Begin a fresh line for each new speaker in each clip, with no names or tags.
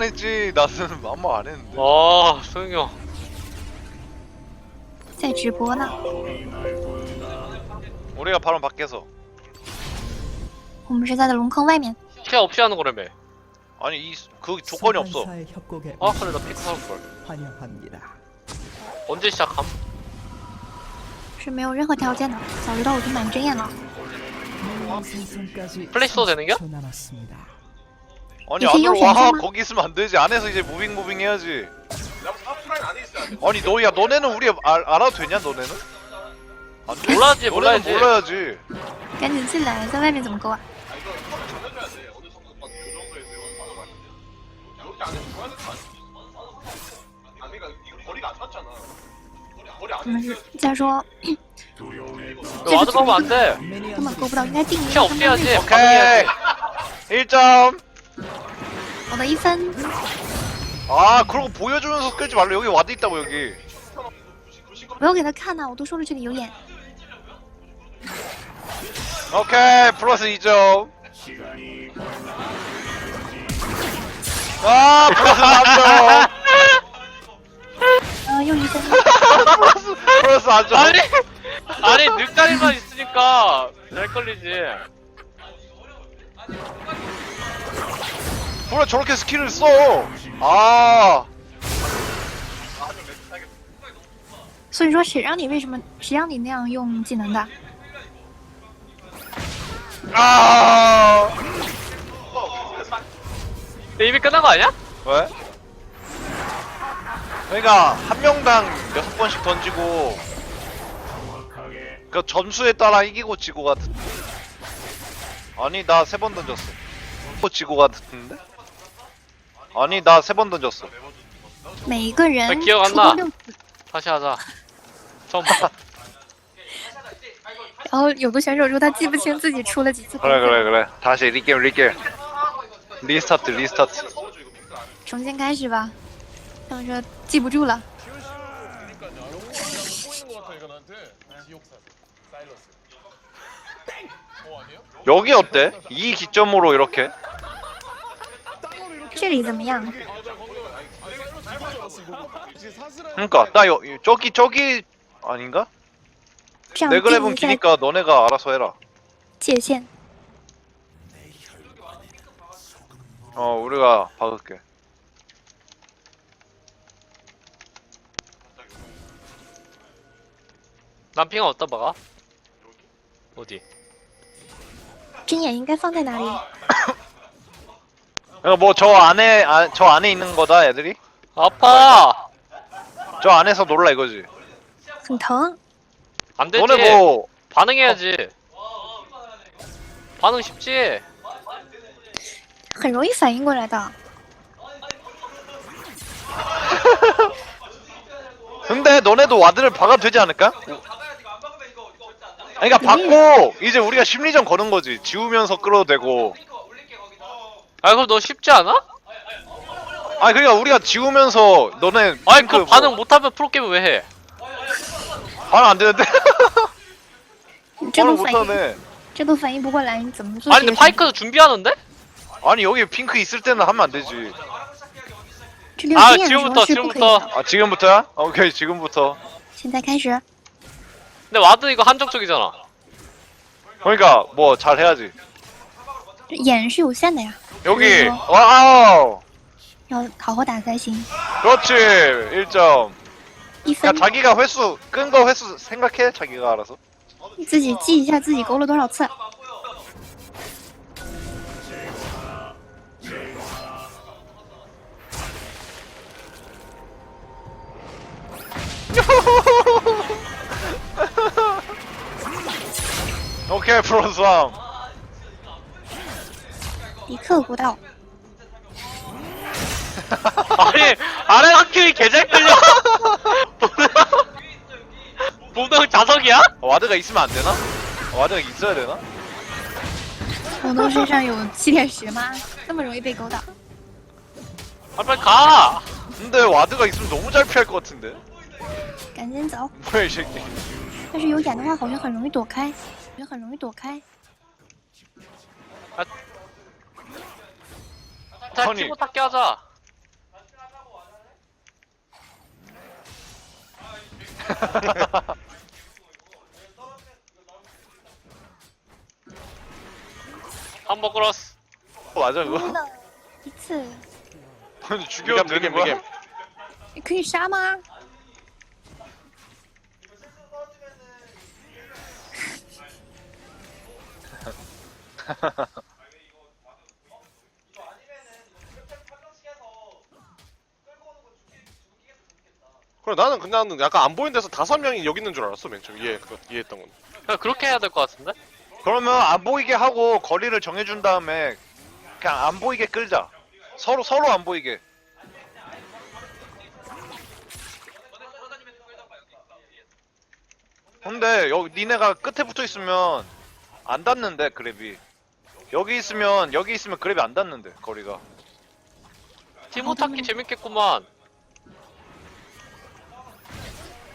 말만 했지 나는 아무 말 안 했는데
아 소영이 형
在直播呢，
우리가 바로 밖에서
我们是在的龙坑外面。
피해 없이 하는 거라며
아니 이 그 조건이 없어
사관사의 협곡에
아 그래 나 피크 살걸
환영합니다.
언제 시작함?
是没有任何条件的，早知道我就买针眼了。
미니언 생성까지
플레이스토어 되는 겨?
30초 남았습니다.
아니
이게
안으로
요새
와
괜찮아?
거기 있으면 안 되지 안에서 이제 무빙 무빙 해야지 아니 너야 너네는 우리 알, 알아도 되냐 너네는? 안 돼?
몰라야지,
너네는
몰라야지.
몰라야지
赶紧进来，在外面怎么勾啊？ 我们是再说
왜 와드 가면 안돼
根本勾不到，应该定一
피해
个
없이 해야지
오케이
반응해야지
1점
我的一分，
아 그러고 보여주면서 끌지 말래 여기 와드 있다고 여기
不要给他看呐、我都说了这里有眼。
오케이 플러스 2점 아 플러스 3점
呃，又一分，
플러스 플러스 4점
아니 아니 늑다리만 있으니까 잘 걸리지
원래 저렇게 스킬을 써. 아,
所以说谁让你为什么谁让你那样用技能的？
아.
근데 이미 끝난 거 아니야?
왜? 그러니까 한 명당 여섯 번씩 던지고 그 점수에 따라 이기고 지고 같은. 아니 나 세 번 던졌어. 또 지고 같은데? 아니 나 세 번 던졌어.
每一个人
那给我
出
拿
过六次，
다시 하자 처음부터
然后有的选手说他记不清自己出了几次。
그래 그래 그래. 다시 리게임 리게임. 리스타트 리스타트.
重新开始吧。他们说记不住了，
여기 어때? 이 기점으로 이렇게?
这里怎么样？
그러니까 나 여, 저기 저기 아닌가?
这样
내
定
그랩은
一下
기니까 너네가 알아서 해라.
界限。
어 우리가 박을게.
난 핑은 어디다 박아? 어디?
针眼应该放在哪里？
그러니까 뭐저 안에 아, 저 안에 있는 거다 애들이?
아파!
저 안에서 놀라 이거지.
안 되지.
너네 뭐
반응해야지. 반응 쉽지.
약간 로이사인 거라다.
근데 너네도 와드를 박아도 되지 않을까? 아니, 그러니까 박고 이제 우리가 심리전 거는 거지. 지우면서 끌어도 되고.
아 그럼 너 쉽지 않아?
아니 그러니까 우리가 지우면서 너네
아니
핑크
그 반응 못하면 프로게임 왜 해?
반응 안 되는데?
你这
반응
都反应，
못하네.
这都反应不过来，你怎么做？
아니 근데 파이크도 준비하는데?
아니 여기 핑크 있을 때는 하면 안 되지.
这里有
아
针眼的时候
지금부터
是不可以
지금부터
的。
아 지금부터야? 오케이 지금부터.
现在开始，
근데 와드 이거 한정적이잖아
그러니까 뭐 잘 해야지.
这眼是有限的呀，
여기
그래서-
와우.
要好好打才行。
그렇지 1점.
一
그러니까
分，
자기가 횟수 끈 거 횟수 생각해 자기가 알아서.
自己记一下自己勾了多少次。
오케이 플러스 3.
一刻不到，
아니 아래 학교이 개잘 끌려 무당 자석이야?
와드가 있으면 안 되나? 와드가 있어야 되나?
东东身上有七点十吗？这么容易被勾到？
아 빨리 가
근데 와드가 있으면 너무 잘 피할 것 같은데.
赶紧走！
뭐야 이 새끼.
但是有眼的话，好像很容易躲开，好像很容易躲开。
자,
아니.
키보 탁기 하자.
한번 끌었어.
어, 맞아 그거?
次， 근데
죽여도 되는 거야?
你可以杀吗？
그래 나는 그냥 약간 안 보이는 데서 다섯 명이 여기 있는 줄 알았어 맨 처음 이해 그, 이해했던 건.
그냥 그렇게 해야 될 것 같은데?
그러면 안 보이게 하고 거리를 정해준 다음에 그냥 안 보이게 끌자. 서로 서로 안 보이게. 근데 여기 니네가 끝에 붙어 있으면 안 닿는데 그랩이. 여기 있으면 여기 있으면 그랩이 안 닿는데 거리가.
티모 타기 재밌겠구만.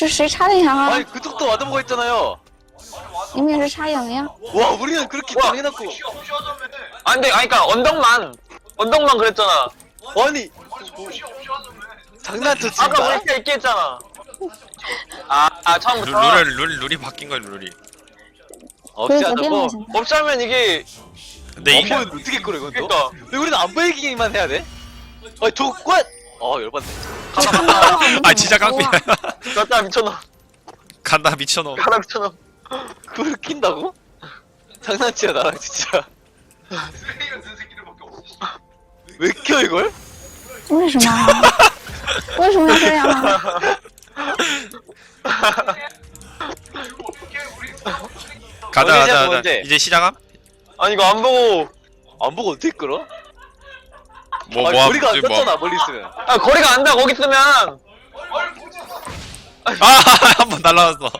这谁插的羊啊？
아니 그쪽도 와드 먹어 있잖아요.
明明是插羊呀！
와 우리는 그렇게 당해놓고. 아 근데 아니 그니까 언덕만 언덕만 그랬잖아. 아니 장난쳤지. 아까 우리 때 있게 했잖아. 아, 아
룰,
처음부터.
룰을 룰 룰이 바뀐 거야 룰이.
그래서 어떻게 하면
없자면 이게
근데 이게
어떻게 끌어 이건 또? 그러니까 왜 우리는 안 보이기만 해야 돼? 아 조건. 어 열받네.
아 진짜 깡패야.
갔다 미쳐놈.
간다 미쳐놈.
가라 미쳐놈. 그걸 낀다고? 장난치야 나랑 진짜. 왜 켜 이걸?
为什么？为什么要这样啊？
가자
언제냐,
가자 가자.
언제?
이제 시작함?
아니 이거 안 보고 안 보고 어떻게 끌어?
뭐
아니,
뭐
거리가 안
뭐.
닿잖아 멀리 있으면. 아 거리가 안 닿아 거기 있으면.
아한번 날라왔어.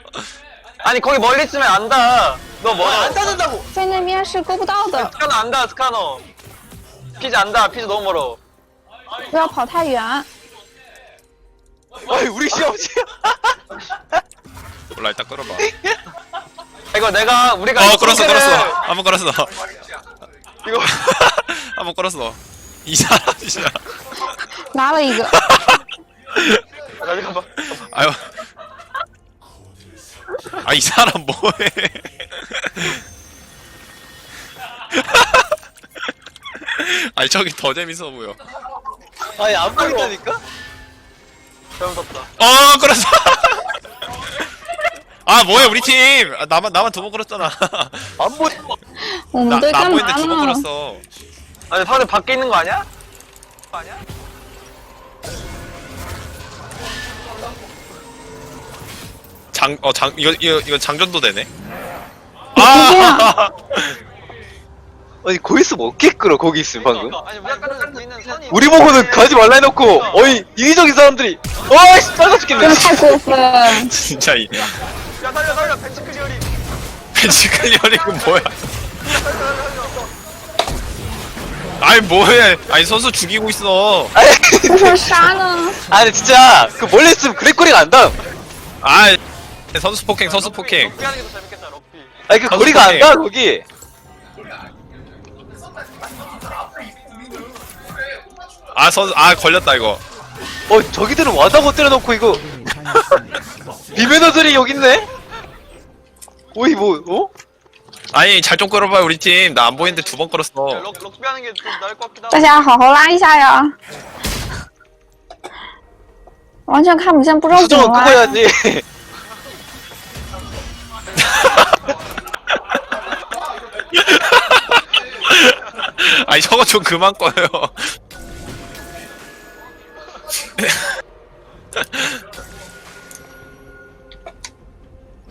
아니 거기 멀리 있으면 안 닿아. 너 뭐? 안 닿는다고.
在那边是勾不到的，
스카너 안 닿아 스카너. 피즈 안 닿아 피즈 너무 멀어.
不要跑太远。
아니 우리 시험지.
몰라 일단 끌어봐.
이거 내가 우리가
어 끌었어
를
끌었어. 한번 끌었어.
이거
한번 끌었어. 이
사람이야. 나라
이거. 아, 잠깐만.
아유. 아, 이 사람 뭐해? 아니, 저기 더 재밌어 보여.
아니 안 보인다니까? 잘못었다
어, 끌었어! 아, 뭐해, 우리 팀! 아, 나만, 나만 두 번 끌었잖아.
안 보여.
나,
나
보이는데 두번 끌었어.
아니 상대 밖에 있는 거 아니야? 거 아니야?
장, 어, 장, 이거, 이거, 이거 장전도 되네.
아!
아니 고이스 먹게 뭐 끌어 거기 있으면 방금
그러니까. 아니 우리
보고는 가지 말라 해놓고 어이 이기적인 사람들이 어이씨
빨가
죽겠네
진짜 이.
야 살려 살려 벤치 클리어리
벤치 클리어링은 뭐야? 아니 뭐해? 아니 선수 죽이고 있어.
아니,
아니 진짜 그 멀리 있으면 그레꼬리가 안 닿음.
아이 선수 폭행 선수 폭행.
아니 그 거리가 안 닿아 거기.
아 선수 아 걸렸다 이거.
어 저기들은 와다고 때려놓고 이거 리베너들이 여기 있네. 오이 뭐 어?
아니 잘 좀 끌어봐 우리 팀. 나 안 보이는데 두 번 끌었어.
럭 럭비 하는 게 좀 나을 것 같기도 하고.
大家好好拉一下呀！完全看不见，不知道怎
수정은
么
끄고
拉。
해야지
아니 저거 좀 그만 꺼요.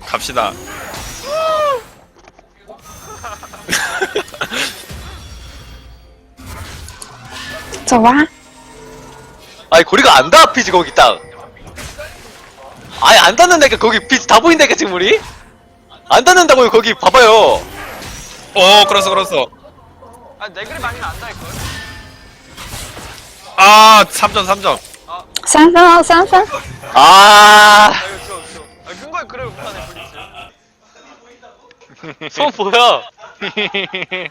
갑시다.
좋아?
아니 거리가 안 닿아 피지 거기 딱. 아니 안 닿는다니까 거기 피지 다 보인다니까 지금 우리? 안 닿는다고요 거기. 봐봐요.
어, 그렇어, 그렇어.
아, 내 그림 아니면 안 닿을걸?
아, 3점, 3점.
쌍쌍하고
아아 이거 귀여워. 아, 근거에 그래 못하네 블리츠
손 뭐야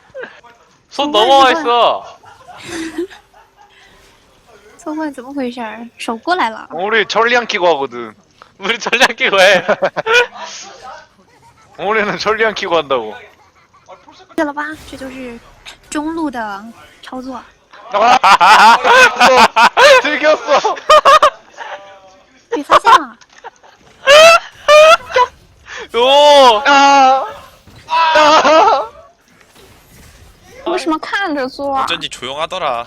손 넘어와 있어.
错混怎么回事儿？手过来了，
우리 전리안 키고 하거든.
우리 전략 끼고 해
우리는 전리안 키고 한다고.
对了吧？这就是中路的操作。
들켰어.
被发现了，
오
아. 아.
为什么看着做啊？
어쩐지 조용하더라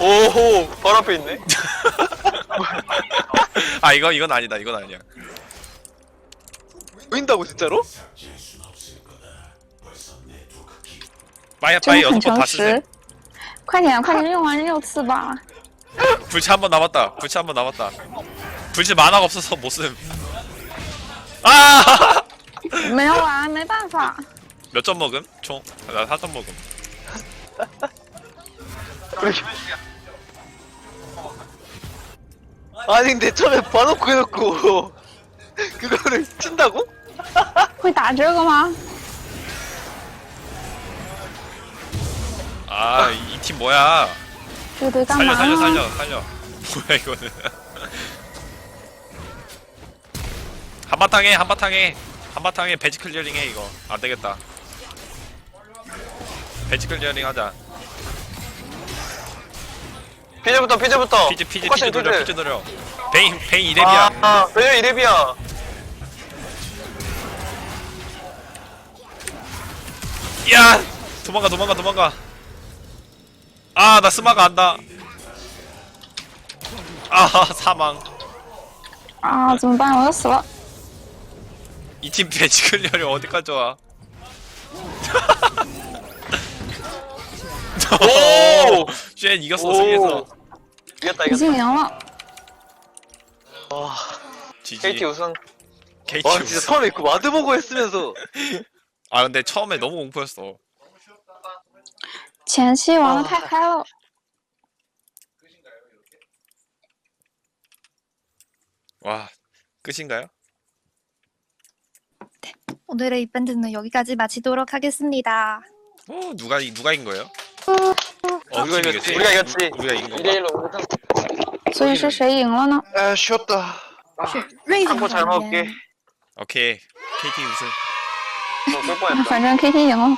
오호 바로 앞에 있네
아 이거 이건 아니다 이건 아니야
보인다고 진짜로?
빠이
真
빠이
的很
여섯 번
诚
다 쓰세
实。快点，快点，用完六次吧。
불치 한 번 남았다 불치 한 번 남았다 불치 만화가 없어서 못쓰 아!
没有完，没办法。
몇 점 먹음? 총? 나 4점 먹음
아니 근데 처음에 봐놓고 해놓고 그거를 친다고?
会打这个吗？
아 이 팀 뭐야
这个队干
살려
嘛
살려
呢？
살려 살려 뭐야 이거는 한바탕에 한바탕에 한바탕에 배지 클리어링 해 이거 안되겠다 배지 클리어링 하자
피즈부터 피즈부터.
피즈 피즈
피즈
똑같이 돌려
피즈
돌려. 베인 베인 이레비야.
아, 아 왜요 이레비야.
야! 도망가 도망가 도망가. 아 나 스마가 안다. 아 사망.
아, 좀 많이 어렸어.
이 팀 배치클 열이 어디까지 와 오! 쉔 이겼어
오.
승리했어
이겼다,
已
이겼다.
经赢了。
GG
KT 우승.
KT
와 진짜
우승.
처음에 그 와드보고 했으면서
아 근데 처음에 너무 공포였어
前期玩的太开了。
와 끝인가요?
오늘의 이벤트는 여기까지 마치도록 하겠습니다.
어 누가 이- 누가 이긴 거예요? 어,
우리가
팀
이겼지.
우리가 이겼지.
우리가 이긴 거.
1대1로 우승.
所以是谁赢了呢？
아 쉬었다.
是瑞
한번잘
凡
먹을게.
言
오케이 KT 우승.
어, 쏠 뻔했다.
反正 KT 赢了。